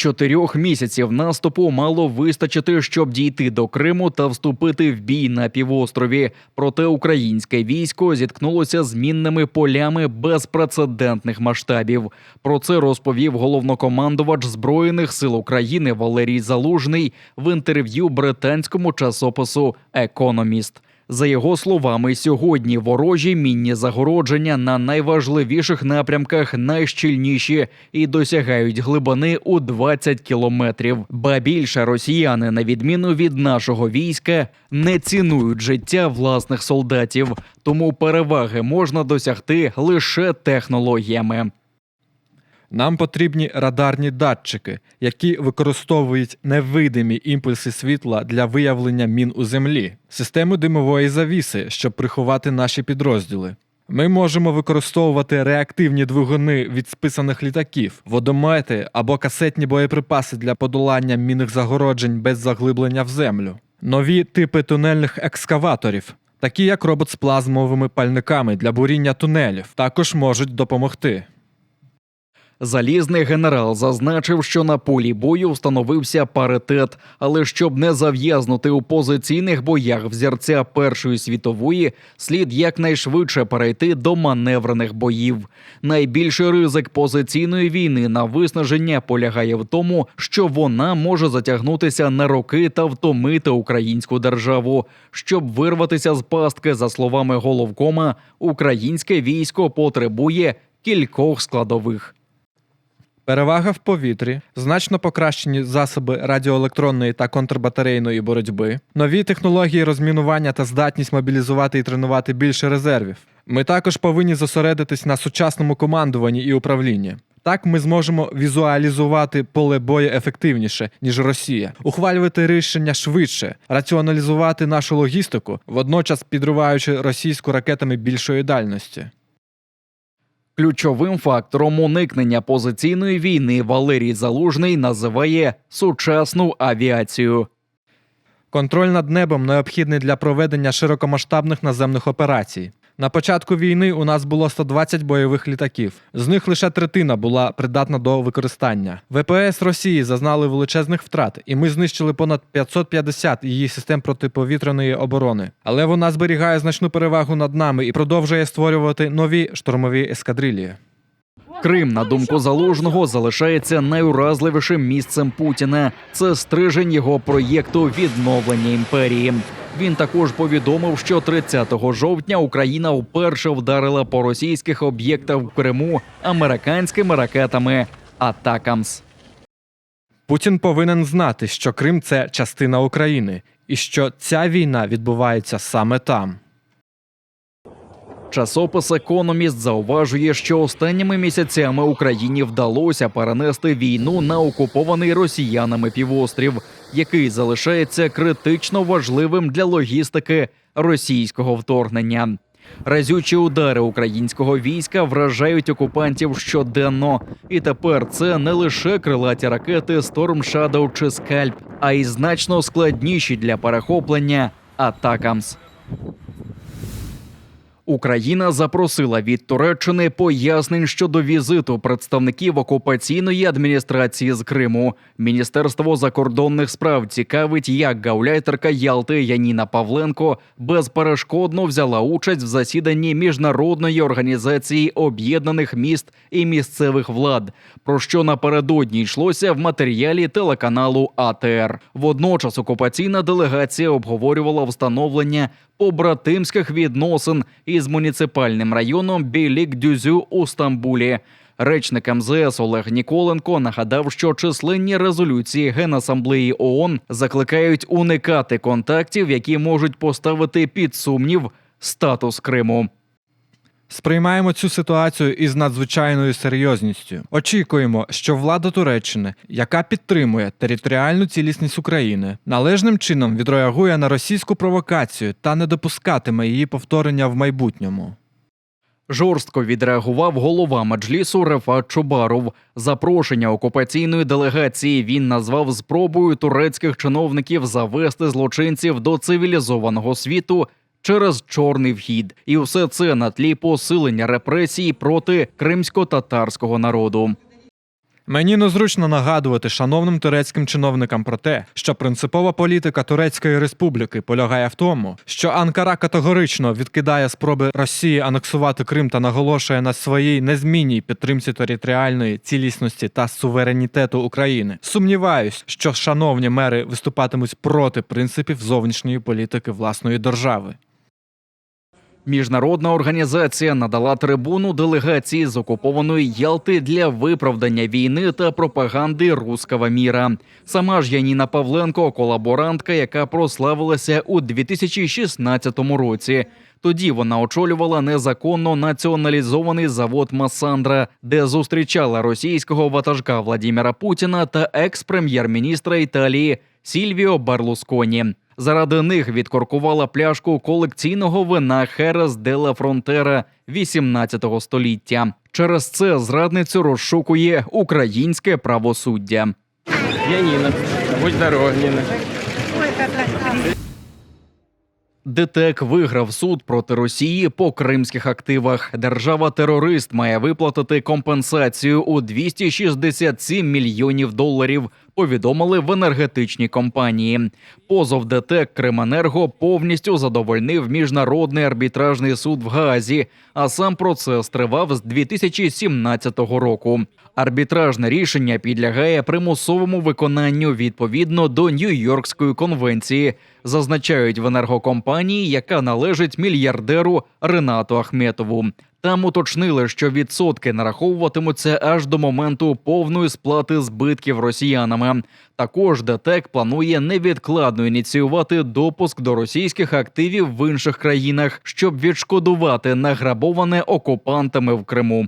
Чотирьох місяців наступу мало вистачити, щоб дійти до Криму та вступити в бій на півострові. Проте українське військо зіткнулося з мінними полями безпрецедентних масштабів. Про це розповів головнокомандувач збройних сил України Валерій Залужний в інтерв'ю британському часопису Економіст. За його словами, сьогодні ворожі мінні загородження на найважливіших напрямках найщільніші і досягають глибини у 20 кілометрів. Ба більше росіяни, на відміну від нашого війська, не цінують життя власних солдатів, тому переваги можна досягти лише технологіями. Нам потрібні радарні датчики, які використовують невидимі імпульси світла для виявлення мін у землі, систему димової завіси, щоб приховати наші підрозділи. Ми можемо використовувати реактивні двигуни від списаних літаків, водомети або касетні боєприпаси для подолання мінних загороджень без заглиблення в землю, нові типи тунельних екскаваторів, такі як робот з плазмовими пальниками для буріння тунелів, також можуть допомогти. Залізний генерал зазначив, що на полі бою встановився паритет, але щоб не зав'язнути у позиційних боях взірця Першої світової, слід якнайшвидше перейти до маневрених боїв. Найбільший ризик позиційної війни на виснаження полягає в тому, що вона може затягнутися на роки та втомити українську державу. Щоб вирватися з пастки, за словами головкома, українське військо потребує кількох складових. Перевага в повітрі, значно покращені засоби радіоелектронної та контрбатарейної боротьби, нові технології розмінування та здатність мобілізувати і тренувати більше резервів. Ми також повинні зосередитись на сучасному командуванні і управлінні. Так ми зможемо візуалізувати поле бою ефективніше, ніж Росія, ухвалювати рішення швидше, раціоналізувати нашу логістику, водночас підриваючи російську ракетами більшої дальності. Ключовим фактором уникнення позиційної війни Валерій Залужний називає сучасну авіацію. Контроль над небом необхідний для проведення широкомасштабних наземних операцій. На початку війни у нас було 120 бойових літаків. З них лише третина була придатна до використання. ВПС Росії зазнали величезних втрат, і ми знищили понад 550 її систем протиповітряної оборони. Але вона зберігає значну перевагу над нами і продовжує створювати нові штурмові ескадрилії. Крим, на думку залужного, залишається найуразливішим місцем Путіна. Це стрижень його проєкту відновлення імперії. Він також повідомив, що 30 жовтня Україна вперше вдарила по російських об'єктах в Криму американськими ракетами Атакамс. Путін повинен знати, що Крим це частина України, і що ця війна відбувається саме там. Часопис Економіст зауважує, що останніми місяцями Україні вдалося перенести війну на окупований росіянами півострів, який залишається критично важливим для логістики російського вторгнення. Разючі удари українського війська вражають окупантів щоденно, і тепер це не лише крилаті ракети Storm Shadow чи Скальп, а й значно складніші для перехоплення Атакамс. Україна запросила від Туреччини пояснень щодо візиту представників окупаційної адміністрації з Криму. Міністерство закордонних справ цікавить, як гауляйтерка Ялти Яніна Павленко безперешкодно взяла участь в засіданні міжнародної організації об'єднаних міст і місцевих влад, про що напередодні йшлося в матеріалі телеканалу АТР. Водночас окупаційна делегація обговорювала встановлення побратимських відносин із муніципальним районом Білік-Дюзю у Стамбулі. Речник МЗС Олег Ніколенко нагадав, що численні резолюції Генасамблеї ООН закликають уникати контактів, які можуть поставити під сумнів статус Криму. Сприймаємо цю ситуацію із надзвичайною серйозністю. Очікуємо, що влада Туреччини, яка підтримує територіальну цілісність України, належним чином відреагує на російську провокацію та не допускатиме її повторення в майбутньому. Жорстко відреагував голова меджлісу Рефат Чубаров. Запрошення окупаційної делегації він назвав спробою турецьких чиновників завести злочинців до цивілізованого світу через чорний вхід, і все це на тлі посилення репресій проти кримсько-татарського народу. Мені незручно нагадувати шановним турецьким чиновникам про те, що принципова політика Турецької республіки полягає в тому, що Анкара категорично відкидає спроби Росії анексувати Крим та наголошує на своїй незмінній підтримці територіальної цілісності та суверенітету України. Сумніваюсь, що шановні мери виступатимуть проти принципів зовнішньої політики власної держави. Міжнародна організація надала трибуну делегації з окупованої Ялти для виправдання війни та пропаганди руского міра. Сама ж Яніна Павленко, колаборантка, яка прославилася у 2016 році. Тоді вона очолювала незаконно націоналізований завод Масандра, де зустрічала російського ватажка Владіміра Путіна та екс-прем'єр-міністра Італії Сільвіо Барлусконі. Заради них відкоркувала пляшку колекційного вина Херес де ла Фронтера 18 століття. Через це зрадницю розшукує українське правосуддя. Яніна, будь здорова, Ніна. ДТЕК виграв суд проти Росії по кримських активах. Держава-терорист має виплатити компенсацію у 267 мільйонів доларів. Повідомили в енергетичній компанії. Позов ДТЕК Кременерго повністю задовольнив міжнародний арбітражний суд в Гаазі, а сам процес тривав з 2017 року. Арбітражне рішення підлягає примусовому виконанню відповідно до Нью-Йоркської конвенції, зазначають в енергокомпанії, яка належить мільярдеру Ренату Ахметову. Там уточнили, що відсотки нараховуватимуться аж до моменту повної сплати збитків росіянами. Також ДТЕК планує невідкладно ініціювати допуск до російських активів в інших країнах, щоб відшкодувати награбоване окупантами в Криму.